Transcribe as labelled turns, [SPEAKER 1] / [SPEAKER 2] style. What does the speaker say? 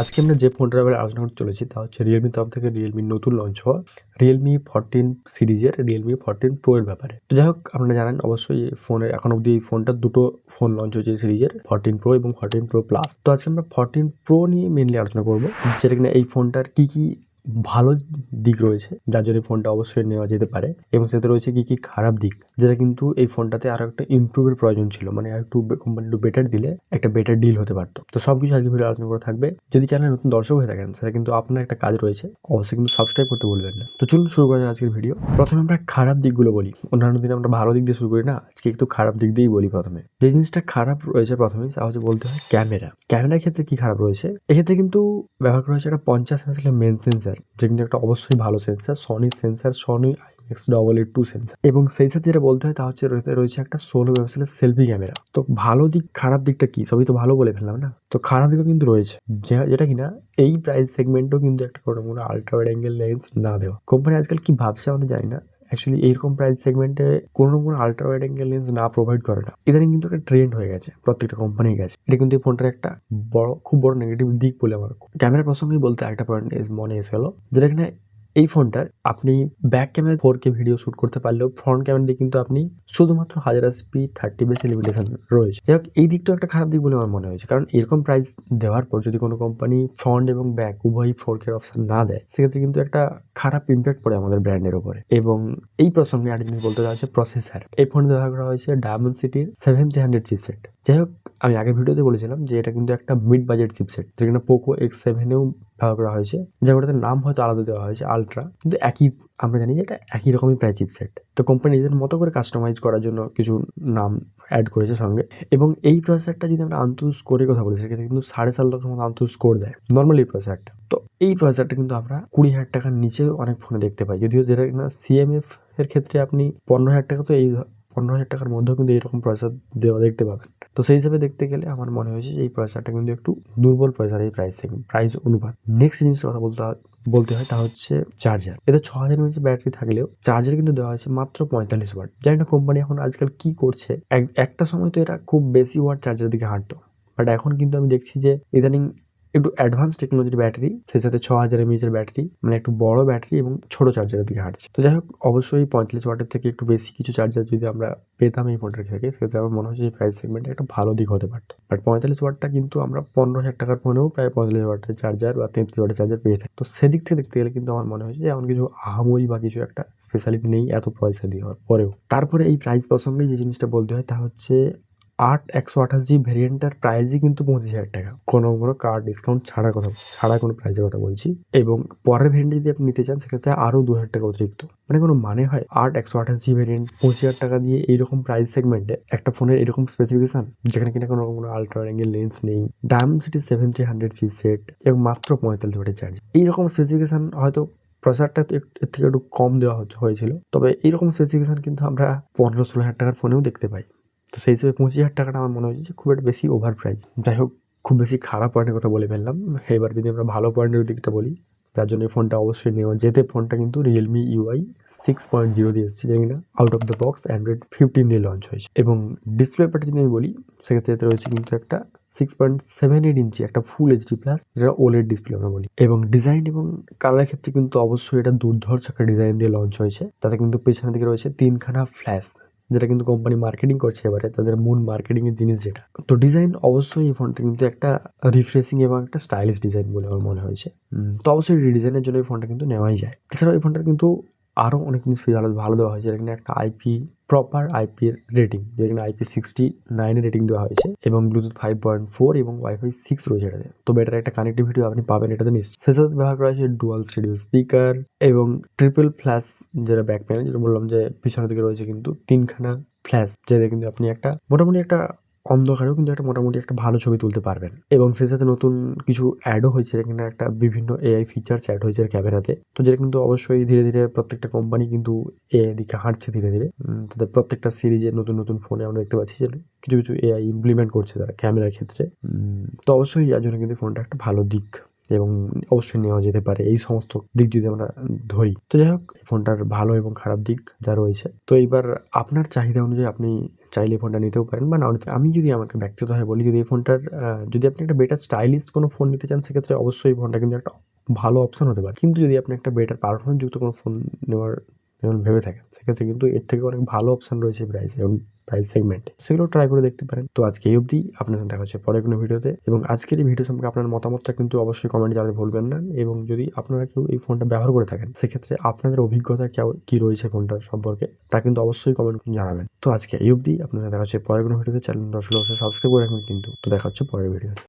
[SPEAKER 1] আজকে আমরা যে ফোনটার ব্যাপারে আলোচনা করতে চলেছি, তা হচ্ছে রিয়েলমির তরফ থেকে রিয়েলমির নতুন লঞ্চ হওয়া রিয়েলমি ফোরটিন সিরিজের রিয়েলমি ফোরটিন প্রো এর ব্যাপারে। তো যাই হোক, আপনারা জানেন অবশ্যই ফোনের, এখন অবধি এই ফোনটা দুটো ফোন লঞ্চ হয়েছে সিরিজের ফোরটিন প্রো এবং ফোরটিন প্রো প্লাস তো আজকে আমরা ফোরটিন প্রো নিয়ে মেনলি আলোচনা করব, যেটা কিনা এই ফোনটার কী কি ভালো দিক রয়েছে, যার জন্য ফোনটা অবশ্যই নেওয়া যেতে পারে। এবং সাথে রয়েছে কি কি খারাপ দিক, যেটা কিন্তু এই ফোনটাতে আরও একটা ইমপ্রুভের প্রয়োজন ছিল। মানে আর একটু কোম্পানি একটু বেটার দিলে একটা বেটার ডিল হতে পারতো। তো সব কিছু আজকে ভিডিও আলোচনা করে থাকবে। যদি চ্যানেল নতুন দর্শক হয়ে থাকেন, সেটা কিন্তু আপনার একটা কাজ রয়েছে। অবশ্যই কিন্তু সাবস্ক্রাইব করতে ভুলবেন না। তো চলুন শুরু করা আজকের ভিডিও প্রথমে আমরা খারাপ দিকগুলো বলি। অন্যান্য দিন আমরা ভালো দিক দিয়ে শুরু করি না, আজকে একটু খারাপ দিক দিয়েই বলি প্রথমে। যে জিনিসটা খারাপ রয়েছে প্রথমেই তা হচ্ছে বলতে হয় ক্যামেরা। ক্যামেরার ক্ষেত্রে কি খারাপ রয়েছে? এক্ষেত্রে কিন্তু ব্যবহার করা হয়েছে একটা পঞ্চাশ মেন সেন্সার। যেটা কিন্তু একটা অবশ্যই ভালো sensor Sony sensor Sony IX double eight two sensor এবং সেই সাথে যেটা বলতে হয় তা হচ্ছে রয়েছে একটা ষোলো মেগাপিক্সেলের সেলফি ক্যামেরা তো ভালো দিক, খারাপ দিকটা কি? সবই তো ভালো বলে ফেললাম না? তো খারাপ দিকও কিন্তু রয়েছে। যেটা কিনা এই প্রাইস সেগমেন্টও কিন্তু একটা কোনো কোনো আলট্রা ওয়াইড অ্যাঙ্গেল লেন্স না দেওয়া। কোম্পানি আজকাল কি ভাবছে আমাদের জানি না। অ্যাকচুয়ালি এইরকম প্রাইস সেগমেন্টে কোনো কোনো আলট্রা ওয়াইড অ্যাঙ্গেল লেন্স না প্রোভাইড করে না। ইদানিং কিন্তু একটা ট্রেন্ড হয়ে গেছে, প্রত্যেকটা কোম্পানি গেছে। এটা কিন্তু এই ফোনটার একটা বড়, খুব বড় নেগেটিভ দিক বলে আমার। ক্যামেরা প্রসঙ্গেই বলতে একটা পয়েন্ট মনে এসে গেল যেটা কিনা এই ফোনটার আপনি back camera four K video shoot করতে পারলেও ফ্রন্ট ক্যামেরা দিয়ে কিন্তু আপনি শুধুমাত্র হাজার এসপি থার্টি বেসি লিমিটেশন রয়েছে। যাই হোক, এই দিকটা একটা খারাপ দিক বলে আমার মনে হয়েছে। কারণ এরকম প্রাইস দেওয়ার পর যদি কোনো কোম্পানি ফ্রন্ট এবং ব্যাক উভয়ই ফোর কে অপশন না দেয়, সেক্ষেত্রে কিন্তু একটা খারাপ ইম্প্যাক্ট পড়ে আমাদের ব্র্যান্ডের উপরে। এবং এই প্রসঙ্গে আরেকটা জিনিস বলতে হচ্ছে প্রসেসর এই ফোনে ব্যবহার করা হয়েছে ডায়মন্ড সিটির সেভেন থ্রি হান্ড্রেড চিপসেট যাই হোক, আমি আগের ভিডিওতে বলেছিলাম যে এটা কিন্তু একটা মিড বাজেট চিপসেট যেখানে পোকো এক্স সেভেনেও ব্যবহার করা হয়েছে। যেগুলোতে নাম হয়তো আলাদা দেওয়া হয়েছে আলট্রা কিন্তু একই, আমরা জানি যে এটা একই রকমই প্রায় চিপসেট তো কোম্পানি নিজের মতো করে কাস্টমাইজ করার জন্য কিছু নাম অ্যাড করেছে সঙ্গে। এবং এই প্রসেসরটা যদি আমরা আন্তু স্কোরের কথা বলি, সেক্ষেত্রে কিন্তু সাড়ে সাত লক্ষের মতো আন্তু স্কোর দেয়। নর্মালি প্রসেসরটা তো এই প্রসেসরটা কিন্তু আমরা কুড়ি হাজার টাকার নিচে অনেক ফোনে দেখতে পাই। যদিও যেটা কিনা সিএমএফ এর ক্ষেত্রে আপনি পনেরো হাজার টাকা তো এই পনেরো হাজার টাকার মধ্যেও কিন্তু এইরকম প্রসেসর দেওয়া দেখতে পাবেন। তো সেই হিসাবে দেখতে গেলে আমার মনে হয়েছে যে এই পয়সাটা কিন্তু একটু দুর্বল পয়সার এই প্রাইস প্রাইস অনুপাত। নেক্সট জিনিস কথা বলতে বলতে হয় তা হচ্ছে চার্জার এটা ছ হাজার এমএচ ব্যাটারি থাকলেও চার্জার কিন্তু দেওয়া হয়েছে মাত্র পঁয়তাল্লিশ ওয়াট জানি না কোম্পানি এখন আজকাল কি করছে। এক- একটা সময় তো এরা খুব বেশি ওয়াট চার্জার দিকে হাঁটতো। বাট এখন কিন্তু আমি দেখছি যে ইদানিং একটু অ্যাডভান্স টেকনোলজির ব্যাটারি সেই সাথে ছ হাজার এমএচের ব্যাটারি মানে একটু বড় ব্যাটারি এবং ছোট চার্জারের দিকে হাঁটছে। তো যাই হোক অবশ্যই পঁয়তাল্লিশ ওয়াটের থেকে একটু বেশি কিছু চার্জার যদি আমরা পেতাম এই ফোনটার থেকে, সেক্ষেত্রে আমার মনে হচ্ছে এই প্রাইস সেগমেন্টে একটা ভালো দিক হতে পারত। বাট পঁয়তাল্লিশ ওয়াটটা কিন্তু আমরা পনেরো হাজার টাকার ফোনেও প্রায় পঁয়তাল্লিশ ওয়াটের চার্জার বা তেত্রিশ ওয়াটের চার্জার পেয়ে থাকি। তো সেদিক থেকে দেখতে গেলে কিন্তু আমার মনে হচ্ছে যে এমন কিছু আহামরি বা কিছু একটা স্পেশালিটি নেই এত পয়সা দিয়ে পরেও। তারপরে এই প্রাইস প্রসঙ্গে যে জিনিসটা বলতে হয় তা হচ্ছে আট একশো আঠাশ জি ভ্যারিয়েন্টটার প্রাইসই কিন্তু পঁচিশ হাজার টাকা। কোনো কোনো কার্ড ডিসকাউন্ট ছাড়া কথা ছাড়া কোনো প্রাইসের কথা বলছি। এবং পরের ভ্যারিয়েন্ট যদি আপনি নিতে চান, সেক্ষেত্রে আরও দু হাজার টাকা অতিরিক্ত। মানে কোনো মানে হয় আট একশো আঠাশ জি ভ্যারিয়েন্ট পঁচিশ হাজার টাকা দিয়ে এইরকম প্রাইস সেগমেন্টে একটা ফোনের এরকম স্পেসিফিকেশন যেখানে কিনা কোনো কোনো আলট্রা অ্যাঙ্গেল লেন্স নেই Dimensity seven three hundred chip set এবং মাত্র পঁয়তাল্লিশ ওয়াটের চার্জ এইরকম স্পেসিফিকেশন হয়তো প্রসারটা এর থেকে একটু কম দেওয়া হয়েছিল। তবে এইরকম স্পেসিফিকেশন কিন্তু আমরা পনেরো ষোলো হাজার টাকার ফোনেও দেখতে পাই। তো সেই হিসেবে পঁচিশ হাজার টাকাটা আমার মনে হচ্ছে যে খুব একটা বেশি ওভার প্রাইস যাই হোক, খুব বেশি খারাপ পয়েন্টের কথা বলে ফেললাম। এবার যদি আমরা ভালো পয়েন্টের দিকটা বলি তার জন্য ফোনটা অবশ্যই নেওয়া যেতে ফোনটা কিন্তু Realme UI six point zero দিয়ে এসেছে যেটা out of the box Android fifteen দিয়ে লঞ্চ হয়েছে। এবং ডিসপ্লে ব্যাপারটা যদি আমি বলি, সেক্ষেত্রে রয়েছে কিন্তু একটা six point seven eight inch একটা ফুল এইচডি প্লাস যেটা ওলেড ডিসপ্লে আমরা বলি। এবং ডিজাইন এবং কালারের ক্ষেত্রে কিন্তু অবশ্যই এটা দুর্ধর্ষ একটা ডিজাইন দিয়ে লঞ্চ হয়েছে। তাতে কিন্তু পেছনের দিকে রয়েছে তিনখানা ফ্ল্যাশ যেটা কিন্তু কোম্পানি মার্কেটিং করছে এবারে, তাদের মূল মার্কেটিংয়ের জিনিস যেটা। তো ডিজাইন অবশ্যই এই ফোনটা কিন্তু একটা রিফ্রেশিং এবং একটা স্টাইলিশ ডিজাইন বলে আমার মনে হয়েছে। তো অবশ্যই ডিজাইনের জন্য এই ফোনটা কিন্তু নেওয়াই যায়। তাছাড়াও এই ফোনটার কিন্তু আরও অনেক জিনিস ভালো ভালো দেওয়া হয়েছে। এখানে একটা আইপি প্রপার আইপি রেটিং যেখানে আইপি সিক্সটি নাইনের রেটিং দেওয়া হয়েছে এবং ব্লুটুথ ফাইভ পয়েন্ট ফোর এবং ওয়াইফাই সিক্স রয়েছে এটাতে। তো বেটার একটা কানেক্টিভিটি আপনি পাবেন এটাতে নিশ্চয় সে সাথে ব্যবহার করা হয়েছে ডুয়াল স্টুডিও স্পিকার এবং ট্রিপল ফ্ল্যাশ যেটা ব্যাক প্যানেল যেটা বললাম যে পিছনের দিকে রয়েছে কিন্তু তিনখানা ফ্ল্যাশ যেটা কিন্তু আপনি একটা মোটামুটি একটা অন্ধকারেও কিন্তু একটা মোটামুটি একটা ভালো ছবি তুলতে পারবেন। এবং সেই সাথে নতুন কিছু অ্যাডও হয়েছে এখানে একটা বিভিন্ন এআই ফিচার্স অ্যাড হয়েছে ক্যামেরাতে। তো যেটা কিন্তু অবশ্যই ধীরে ধীরে প্রত্যেকটা কোম্পানি কিন্তু এআই দিকে হাঁটছে ধীরে ধীরে। তাদের প্রত্যেকটা সিরিজে নতুন নতুন ফোনে আমরা দেখতে পাচ্ছি যে কিছু কিছু এআই ইমপ্লিমেন্ট করছে তারা ক্যামেরার ক্ষেত্রে। তো অবশ্যই যার জন্য কিন্তু ফোনটা একটা ভালো দিক। এবং অবশ্যই নেওয়া যেতে পারে। এই সমস্ত দিক যদি আমরা ধরি, তো যাই হোক ফোনটার ভালো এবং খারাপ দিক যা রয়েছে। তো এইবার আপনার চাহিদা অনুযায়ী আপনি চাইলে ফোনটা নিতেও পারেন বা নাও আমি যদি আমাকে ব্যক্তিগতভাবে বলি, যদি এই ফোনটার যদি আপনি একটা বেটার স্টাইলিশ কোনো ফোন নিতে চান, সেক্ষেত্রে অবশ্যই ফোনটা কিন্তু একটা ভালো অপশন হতে পারে। কিন্তু যদি আপনি একটা বেটার পারফরমেন্সযুক্ত কোনো ফোন নেওয়ার যেমন ভেবে থাকেন। সেক্ষেত্রে কিন্তু এর থেকে অনেক ভালো অপশন রয়েছে প্রাইস এবং প্রাইস সেগমেন্টে সেগুলো ট্রাই করে দেখতে পারেন। তো আজকে এই অবধি। আপনার দেখা হচ্ছে পরে কোনো ভিডিওতে। এবং আজকের এই ভিডিও সম্পর্কে আপনার মতামতটা কিন্তু অবশ্যই কমেন্টে জানাতে ভুলবেন না। এবং যদি আপনারা কেউ এই ফোনটা ব্যবহার করে থাকেন, সেক্ষেত্রে আপনাদের অভিজ্ঞতা কি রয়েছে ফোনটার সম্পর্কে, তা কিন্তু অবশ্যই কমেন্ট জানাবেন। তো আজকে এই অবধি। সাথে দেখা হচ্ছে পরে কোনো ভিডিওতে। চ্যানেল দর্শক অবশ্যই সাবস্ক্রাইব করে রাখবেন কিন্তু। তো দেখা হচ্ছে পরের ভিডিওতে